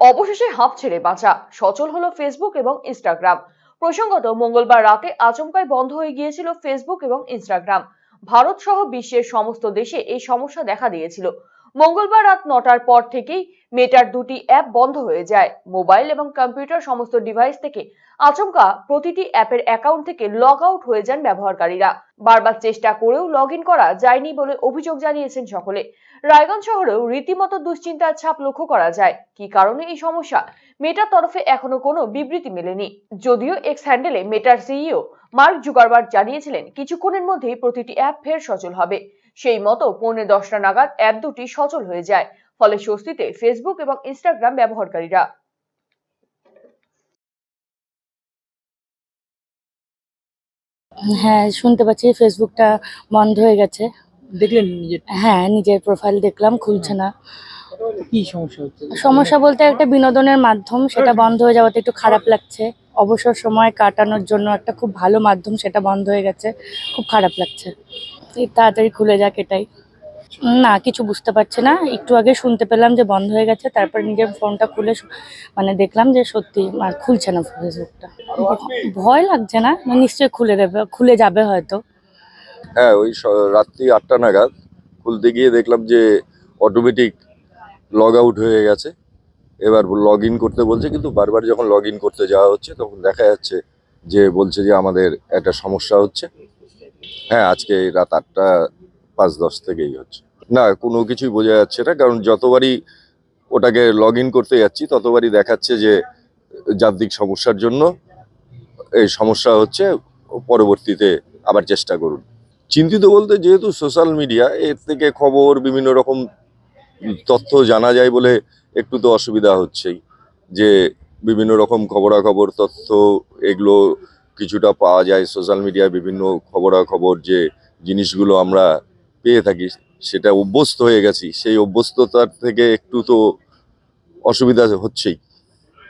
অবশেষে হাঁপ ছেড়ে বাঁচা। সচল হলো ফেসবুক এবং ইনস্টাগ্রাম প্রসঙ্গত, মঙ্গলবার রাতে আচমকাই বন্ধ হয়ে গিয়েছিল ফেসবুক এবং ইনস্টাগ্রাম ভারত সহ বিশ্বের সমস্ত দেশে এই সমস্যা দেখা দিয়েছিল। মঙ্গলবার রাত নটার পর থেকেই মেটার দুটি অ্যাপ বন্ধ হয়ে যায়। মোবাইল এবং কম্পিউটার সমস্ত ডিভাইস থেকে আচমকা প্রতিটি অ্যাপের অ্যাকাউন্ট থেকে লগ আউট হয়ে যান ব্যবহারকারীরা। বারবার চেষ্টা করেও লগ করা যায়নি বলে অভিযোগ জানিয়েছেন সকলে। রায়গঞ্জ শহরেও রীতিমতো দুশ্চিন্তার ছাপ লক্ষ্য করা যায়। কি কারণে এই সমস্যা? মেটার তরফে এখনও কোনো বিবৃতি মেলেনি। যদিও এক্স হ্যান্ডেলে মেটার সিইও মার্ক জুগারবার্গ জানিয়েছিলেন, কিছুক্ষণের মধ্যেই প্রতিটি অ্যাপ ফের সচল হবে। সেই মতো পৌনে দশটা নাগাদ অ্যাপ দুটি সচল হয়ে যায়। ফলে স্বস্তিতে ফেসবুক এবং ইনস্টাগ্রাম ব্যবহারকারীরা। হ্যাঁ শুনতে পাচ্ছি ফেসবুকটা বন্ধ হয়ে গেছে। দেখলেন নিজের? হ্যাঁ নিজের প্রোফাইল দেখলাম খুলছে না। কি সমস্যা হচ্ছে? সমস্যা বলতে একটা বিনোদনের মাধ্যম সেটা বন্ধ হয়ে যাওয়াতে একটু খারাপ লাগছে। অবসর সময় কাটানোর জন্য একটা খুব ভালো মাধ্যম সেটা বন্ধ হয়ে গেছে খুব খারাপ লাগছে। তাড়াতাড়ি খুলে যাক এটাই। না কিছু বুঝতে পারছি না। একটু আগে শুনতে পেলাম যে বন্ধ হয়ে গেছে তারপর নিজের ফোনটা খুলে মানে দেখলাম যে সত্যি আর খুলছে না ফেসবুকটা। ভয় লাগছে না? নিশ্চয়ই খুলে দেবে খুলে যাবে হয়তো। হ্যাঁ ওই রাত্রি আটটা নাগাদ খুলতে গিয়ে দেখলাম যে অটোমেটিক লগ আউট হয়ে গেছে। এবার লগ ইন করতে বলছে কিন্তু বারবার যখন লগ ইন করতে যাওয়া হচ্ছে তখন দেখা যাচ্ছে যে বলছে যে আমাদের একটা সমস্যা হচ্ছে। হ্যাঁ আজকে রাত আটটা পাঁচ দশ থেকেই হচ্ছে। না, কোনো কিছুই বোঝা যাচ্ছে না, কারণ যতবারই ওটাকে লগ করতে যাচ্ছি, ততবারই দেখাচ্ছে যে যান্ত্রিক সমস্যার জন্য এই সমস্যা হচ্ছে, পরবর্তীতে আবার চেষ্টা করুন। চিন্তিত বলতে যেহেতু সোশ্যাল মিডিয়া এর থেকে খবর, বিভিন্ন রকম তথ্য জানা যায় বলে একটু তো অসুবিধা হচ্ছেই, যে বিভিন্ন রকম খবরাখবর, তথ্য, এগুলো কিছুটা পাওয়া যায়। সোশ্যাল মিডিয়ায় বিভিন্ন খবরাখবর যে জিনিসগুলো আমরা পেয়ে থাকি, সেটা অভ্যস্ত হয়ে গেছি। সেই অভ্যস্ততার থেকে একটু তো অসুবিধা হচ্ছেই।